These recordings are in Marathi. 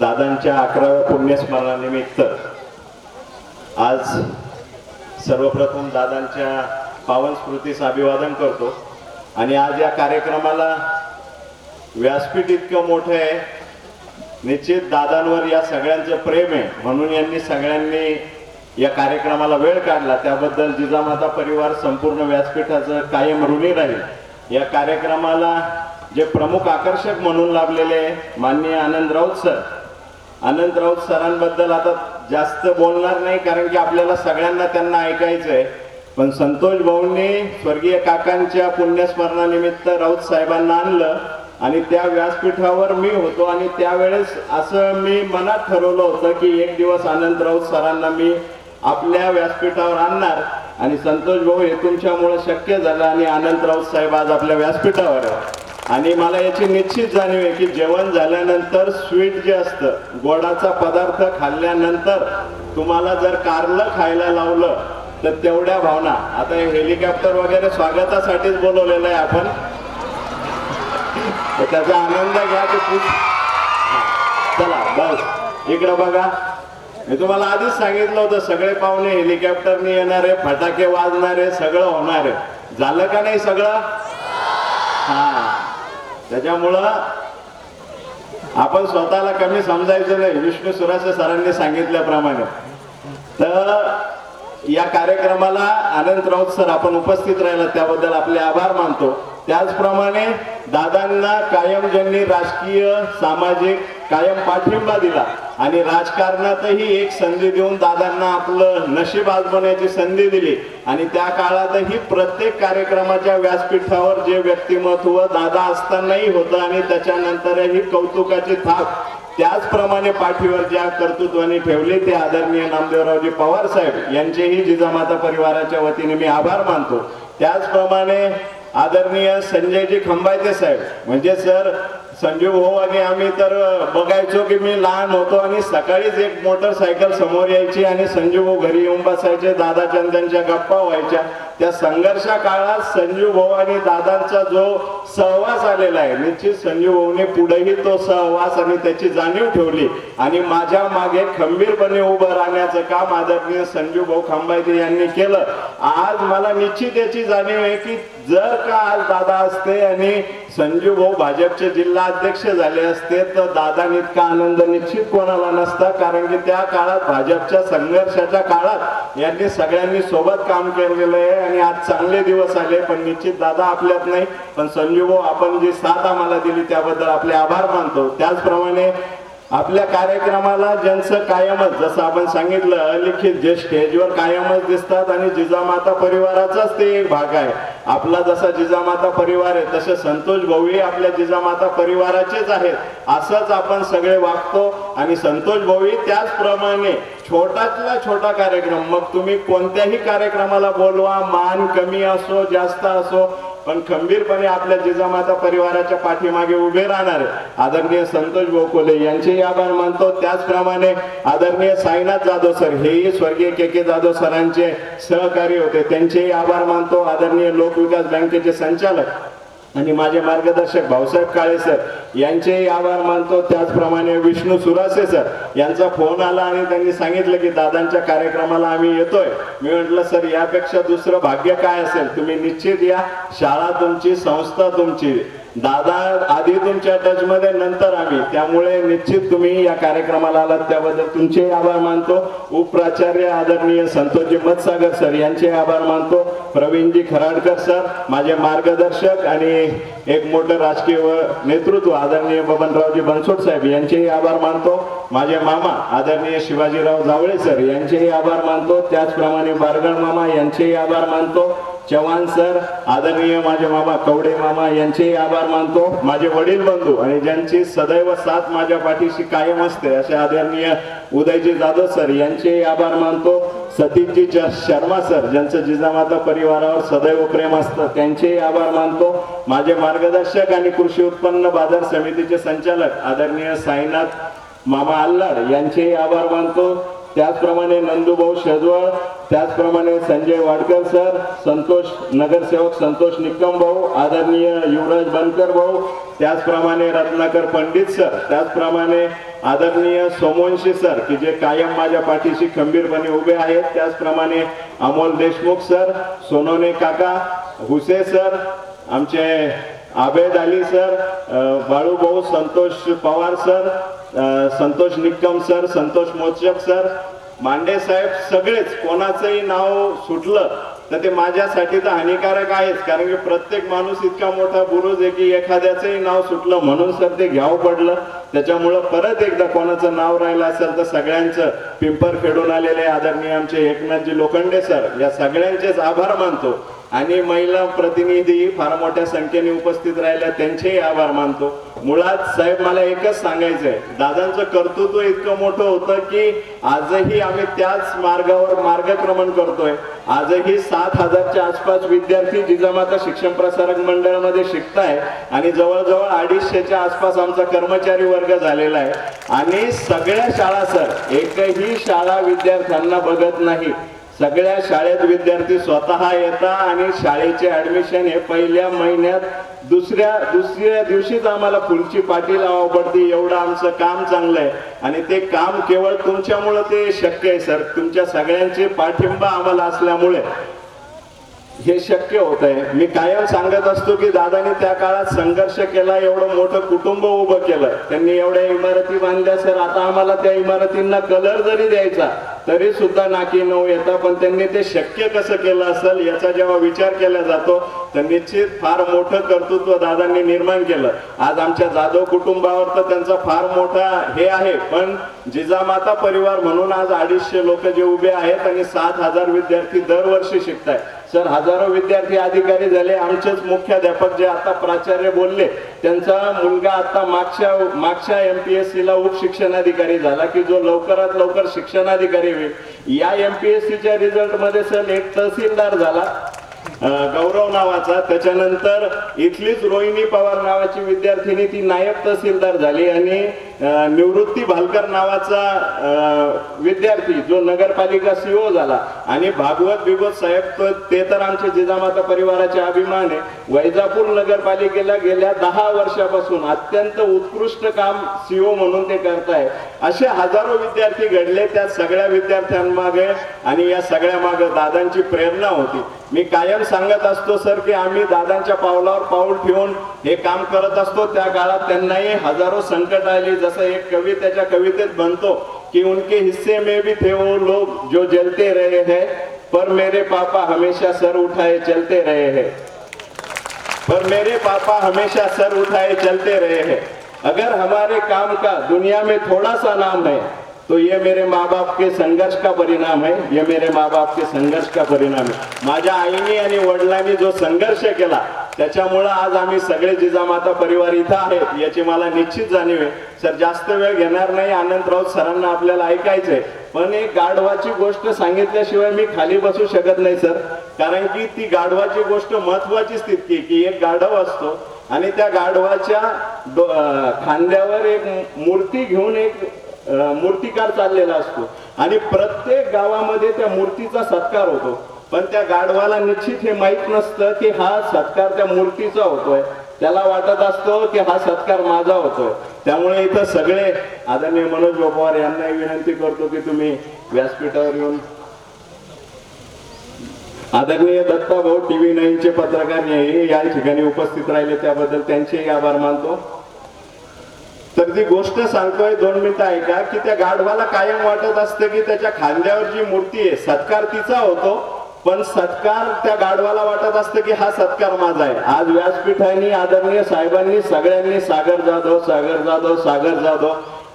दादांच्या अकराव्या पुण्यस्मरणानिमित्त आज सर्वप्रथम दादांच्या पावन स्मृतीस अभिवादन करतो. आणि आज या कार्यक्रमाला व्यासपीठ इतकं मोठं आहे. निश्चित दादांवर या सगळ्यांचं प्रेम आहे. म्हणून यांनी सगळ्यांनी या कार्यक्रमाला वेळ काढला. त्याबद्दल जिजामाता परिवार संपूर्ण व्यासपीठाचं कायम ऋणी राहील. या कार्यक्रमाला जे प्रमुख आकर्षक म्हणून लाभलेले माननीय आनंद राऊत सर आनंद राऊत सरांबद्दल आता जास्त बोलणार नाही कारण की आपल्याला सगळ्यांना त्यांना ऐकायचं आहे पण संतोष भाऊंनी स्वर्गीय काकांच्या पुण्यस्मरणानिमित्त राऊत साहेबांना आणलं आणि त्या व्यासपीठावर मी होतो आणि त्यावेळेस असं मी मनात ठरवलं होतं की एक दिवस आनंद राऊत सरांना मी आपल्या व्यासपीठावर आणणार आणि संतोष भाऊ हे तुमच्यामुळे शक्य झालं आणि आनंद राऊत साहेब आज आपल्या व्यासपीठावर आहे आणि मला याची निश्चित जाणीव आहे की जेवण झाल्यानंतर स्वीट जे असतं गोडाचा पदार्थ खाल्ल्यानंतर तुम्हाला जर कारलं खायला लावलं तर तेवढ्या भावना. आता हे हेलिकॉप्टर वगैरे स्वागतासाठीच बोलवलेलं आहे आपण. त्याचा आनंद घ्या ते चला बस. इकडं बघा. मी तुम्हाला आधीच सांगितलं होतं सगळे पाहुणे हेलिकॉप्टरने येणारे फटाके वाजणारे सगळं होणार आहे. झालं का नाही सगळं? हा. त्याच्यामुळं आपण स्वतःला कमी समजायचं नाही. विष्णू सुरासे सरांनी सांगितल्याप्रमाणे. तर या कार्यक्रमाला आनंद राऊत सर आपण उपस्थित राहिला त्याबद्दल आपले आभार मानतो. त्याचप्रमाणे दादांना कायम ज्यांनी राजकीय सामाजिक कायम पाठिंबा दिला आणि राजकारणातही एक संधी देऊन दादांना आपलं नशीब आजमवण्याची संधी दिली. आणि त्या काळातही प्रत्येक कार्यक्रमाच्या व्यासपीठावर जे व्यक्तिमत्व दादा असतानाही होतं आणि त्याच्यानंतरही कौतुकाची थाप त्याचप्रमाणे पाठीवर ज्या कर्तृत्वाने ठेवले ते आदरणीय नामदेवरावजी पवार साहेब यांचेही जिजामाता परिवाराच्या वतीने मी आभार मानतो. त्याचप्रमाणे आदरणीय संजयजी खंबायते साहेब. म्हणजे सर संजू भाऊ आणि आम्ही तर बघायचो की मी लहान होतो आणि सकाळीच एक मोटरसायकल समोर यायची आणि संजू भाऊ घरी येऊन बसायचे दादा चंदनच्या गप्पा व्हायच्या. त्या संघर्षा काळात संजू भाऊ आणि दादांचा जो सहवास आलेला आहे निश्चित संजू भाऊने पुढेही तो सहवास आणि त्याची जाणीव ठेवली. आणि माझ्या मागे खंबीरपणे उभं राहण्याचं काम आदरणीय संजू भाऊ खांबायते यांनी केलं. आज मला निश्चित याची जाणीव आहे की जर का आज दादा असते आणि संजू भाऊ भाजपचे जिल्हा अध्यक्ष झाले असते तर दादांनी इतका आनंद निश्चित कोणाला नसता कारण की त्या काळात भाजपच्या संघर्षाच्या काळात यांनी सगळ्यांनी सोबत काम केलेलं आहे आणि आज चांगले दिवस आले पण निश्चित दादा आपल्यात नाही. पण संजू भाऊ आपण जी साथ आम्हाला दिली त्याबद्दल आपले आभार मानतो. त्याचप्रमाणे आपल्या कार्यक्रमाला ज्यांचं कायमच जसं आपण सांगितलं अलिखित जे स्टेजवर कायमच दिसतात आणि जिजामाता परिवाराचाच ते एक भाग आहे. आपला जसा जिजामाता परिवार आहे तसे संतोष भाऊही आपल्या जिजामाता परिवाराचेच आहेत. असंच आपण सगळे वागतो आणि संतोष भाऊही त्याचप्रमाणे छोटातला छोटा कार्यक्रम मग तुम्ही कोणत्याही कार्यक्रमाला बोलवा मान कमी असो जास्त असो पण खंबीरपणे आपल्या जिजामाता परिवाराच्या पाठीमागे उभे राहणारे आदरणीय संतोष गोखोले यांचेही आभार मानतो. त्याचप्रमाणे आदरणीय साईनाथ जाधव सर हेही स्वर्गीय के के जाधव सरांचे सहकारी होते. त्यांचेही आभार मानतो. आदरणीय लोकविकास बँकेचे संचालक आणि माझे मार्गदर्शक भाऊसाहेब काळे सर यांचेही आभार मानतो. त्याचप्रमाणे विष्णू सुरासे सर यांचा फोन आला आणि त्यांनी सांगितलं की दादांच्या कार्यक्रमाला आम्ही येतोय. मी म्हटलं सर यापेक्षा दुसरं भाग्य काय असेल? तुम्ही निश्चित या. शाळा तुमची संस्था तुमची. दादा आधी तुमच्या टच मध्ये नंतर आम्ही. त्यामुळे निश्चित तुम्ही या कार्यक्रमाला आलात त्याबद्दल तुमचे आभार मानतो. उपप्राचार्य आदरणीय संतोषजी मतसागर सर यांचे आभार मानतो. प्रवीणजी खराडकर सर माझे मार्गदर्शक आणि एक मोठं राजकीय नेतृत्व आदरणीय बबनरावजी बनसोड साहेब यांचेही आभार मानतो. माझे मामा आदरणीय शिवाजीराव जावळे सर यांचेही आभार मानतो. त्याचप्रमाणे बारगळ मामा यांचेही आभार मानतो. चव्हाण सर आदरणीय माझे मामा कवडे मामा यांचेही आभार मानतो. माझे वडील बंधू आणि ज्यांची सदैव साथ माझ्या पाठीशी कायम असते असे आदरणीय उदयजी जाधव सर यांचेही आभार मानतो. सतीशजी च- शर्मा सर ज्यांचं जिजामाता परिवारावर सदैव प्रेम असतं त्यांचेही आभार मानतो. माझे मार्गदर्शक आणि कृषी उत्पन्न बाजार समितीचे संचालक आदरणीय साईनाथ मामा अल्लाड यांचेही आभार मानतो. त्याचप्रमाणे नंदूभाऊ शेजवळ त्याचप्रमाणे संजय वाडकर सर संतोष नगरसेवक संतोष निकम भाऊ आदरणीय युवराज बनकर भाऊ त्याचप्रमाणे रत्नाकर पंडित सर त्याचप्रमाणे आदरणीय सोमवंशी सर की जे कायम माझ्या पाठीशी खंबीरपणे उभे आहेत. त्याचप्रमाणे अमोल देशमुख सर सोनोने काका हुसे सर आमचे Abed Ali sir Balubhau Santosh Pawar sir Santosh Nikkam sir Santosh Mochak sir Mande साहेब सगळेच कोणाचंही नाव सुटलं तर ते माझ्यासाठी तर हानिकारक आहेच कारण की प्रत्येक माणूस इतका मोठा बुरुज आहे की एखाद्याचंही नाव सुटलं म्हणून सर ते घ्यावं पडलं. त्याच्यामुळं परत एकदा कोणाचं नाव राहिलं असेल तर सगळ्यांचं पिंपर खेळून आलेले आदरणीय आमचे एकनाथजी लोखंडे सर या सगळ्यांचेच आभार मानतो. आणि महिला प्रतिनिधी फार मोठ्या संख्येने उपस्थित राहिल्या. त्यांचेही आभार मानतो. मुळात साहेब मला एकच सांगायचंय. दादांचं कर्तृत्व इतकं मोठं होतं की आजही आम्ही त्याच मार्गावर मार्गक्रमण करतोय. आजही सात हजारच्या आसपास विद्यार्थी जिजामाता शिक्षण प्रसारक मंडळामध्ये शिकताय आणि जवळजवळ अडीचशेच्या आसपास आमचा कर्मचारी वर्ग झालेला आहे. आणि सगळ्या शाळा सर एकही शाळा विद्यार्थ्यांना बघत नाही. सगळ्या शाळेत विद्यार्थी स्वतः येतात आणि शाळेचे ऍडमिशन हे पहिल्या महिन्यात दुसऱ्या दुसऱ्या दिवशीच आम्हाला फुलची पाठी लावावं पडते. एवढं आमचं काम चांगलं आहे आणि ते काम केवळ तुमच्यामुळं ते शक्य आहे सर. तुमच्या सगळ्यांचे पाठिंबा आम्हाला असल्यामुळे. हे शक्य होत आहे मी कायम सांगत असतो की दादानी त्या काळात संघर्ष केला एवढं मोठं कुटुंब उभं केलं. त्यांनी एवढ्या इमारती बांधल्या सर आता आम्हाला त्या इमारतींना कलर जरी द्यायचा तरी सुद्धा नाकी नऊ येतं पण त्यांनी ते शक्य कसं केलं असेल याचा जेव्हा विचार केला जातो तर निश्चित फार मोठं कर्तृत्व दादांनी निर्माण केलं. आज आमच्या जाधव कुटुंबावर तर त्यांचा फार मोठा हे आहे पण जिजामाता परिवार म्हणून आज अडीचशे लोक जे उभे आहेत आणि सात हजार विद्यार्थी दरवर्षी शिकताय सर हजारो विद्यार्थी अधिकारी झाले. आमचेच मुख्याध्यापक जे आता प्राचार्य बोलले त्यांचा मुलगा आता मागच्या मागच्या एम पी एस सीला उपशिक्षणाधिकारी झाला की जो लवकरात लवकर शिक्षणाधिकारी होईल. या एम पी एस सीच्या रिझल्टमध्ये सर एक तहसीलदार झाला. गौरव नावाचा. त्याच्यानंतर इथलीच रोहिणी पवार नावाची विद्यार्थिनी ती नायब तहसीलदार झाली आणि निवृत्ती भालकर नावाचा विद्यार्थी जो नगरपालिका सीओ झाला. आणि भागवत बिगवत साहेब ते तर आमचे जिजामाता परिवाराचे अभिमान आहे. वैजापूर नगरपालिकेला गेल्या दहा वर्षापासून अत्यंत उत्कृष्ट काम सीओ म्हणून ते करताय. असे हजारो विद्यार्थी घडले त्या सगळ्या विद्यार्थ्यांमागे आणि या सगळ्या मागे दादांची प्रेरणा होती. मी कायम सांगत असतो सर की आम्ही दादांच्या पावलावर पाऊल ठेवून हे काम करत असतो. त्या काळात त्यांनाही हजारो संकट आली. जसं एक कवी त्याच्या कवितेत म्हणतो की उनके हिस्से में भी थे वो लोग जो जलते रहे हैं पर मेरे पापा हमेशा सर उठाए चलते रहे हैं। पर मेरे पापा हमेशा सर उठाए चलते रहे हैं। अगर हमारे काम का दुनिया में थोड़ा सा नाम है तो ये मेरे माँ बाप के संघर्ष का परिणाम है ये मेरे माँ बाप के संघर्ष का परिणाम है। माझ्या आईने आणि वडिलांनी जो संघर्ष केला त्याच्यामुळं आज आम्ही सगळे जिजामाता परिवार इथं आहेत याची मला निश्चित जाणीव आहे. सर जास्त वेळ घेणार नाही आनंद राऊत सरांना आपल्याला ऐकायचंय. पण एक गाढवाची गोष्ट सांगितल्याशिवाय मी खाली बसू शकत नाही सर. कारण की ती गाढवाची गोष्ट महत्वाचीच तितकी की एक गाढव असतो आणि त्या गाढवाच्या खांद्यावर एक मूर्ती घेऊन एक मूर्तिकार चाललेला असतो. आणि प्रत्येक गावामध्ये त्या मूर्तीचा सत्कार होतो. पण त्या गाढवाला निश्चित हे माहीत नसतं की हा सत्कार त्या मूर्तीचा होतोय. त्याला वाटत असतो की हा सत्कार माझा होतोय. त्यामुळे इथं सगळे आदरणीय मनोज पवार यांनाही विनंती करतो की तुम्ही व्यासपीठावर येऊन आदरणीय दत्ता भाऊ टीव्ही नाईनचे पत्रकार हे या ठिकाणी उपस्थित राहिले. त्याबद्दल त्यांचेही आभार मानतो. तर ती गोष्ट सांगतोय दोन मिनिटं ऐका की त्या गाढवाला कायम वाटत असतं की त्याच्या खांद्यावर जी मूर्ती आहे सत्कार तिचा होतो पण सत्कार त्या गाढवाला वाटत असतं की हा सत्कार माझा आहे. आज व्यासपीठाने आदरणीय साहेबांनी सगळ्यांनी सागर जाधव सागर जाधव सागर जाधव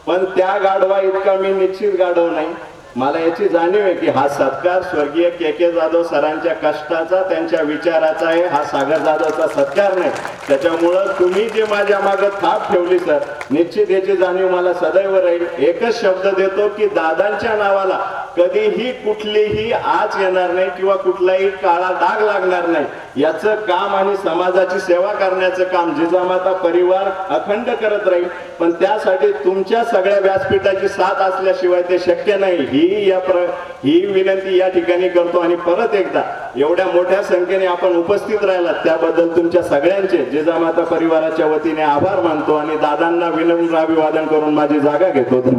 पण त्या गाढवा इतका मी निश्चित गाढव नाही. मला याची जाणीव आहे की हा सत्कार स्वर्गीय के के जाधव सरांच्या कष्टाचा त्यांच्या विचाराचा आहे. हा सागर जाधवचा सत्कार नाही. त्याच्यामुळं तुम्ही जे माझ्या मागे थाप ठेवली सर निश्चित याची जाणीव मला सदैव राहील. एकच शब्द देतो की दादांच्या नावाला कधीही कुठलीही आज येणार नाही किंवा कुठलाही काळा डाग लागणार नाही. याचं काम आणि समाजाची सेवा करण्याचं काम जिजामाता परिवार अखंड करत राहील. पण त्यासाठी तुमच्या सगळ्या व्यासपीठाची साथ असल्याशिवाय ते शक्य नाही. ही या प्र ही विनंती या ठिकाणी करतो आणि परत एकदा एवढ्या मोठ्या संख्येने आपण उपस्थित राहिलात त्याबद्दल तुमच्या सगळ्यांचे जिजामाता परिवाराच्या वतीने आभार मानतो आणि दादांना विनम्र अभिवादन करून माझी जागा घेतो. तुम्ही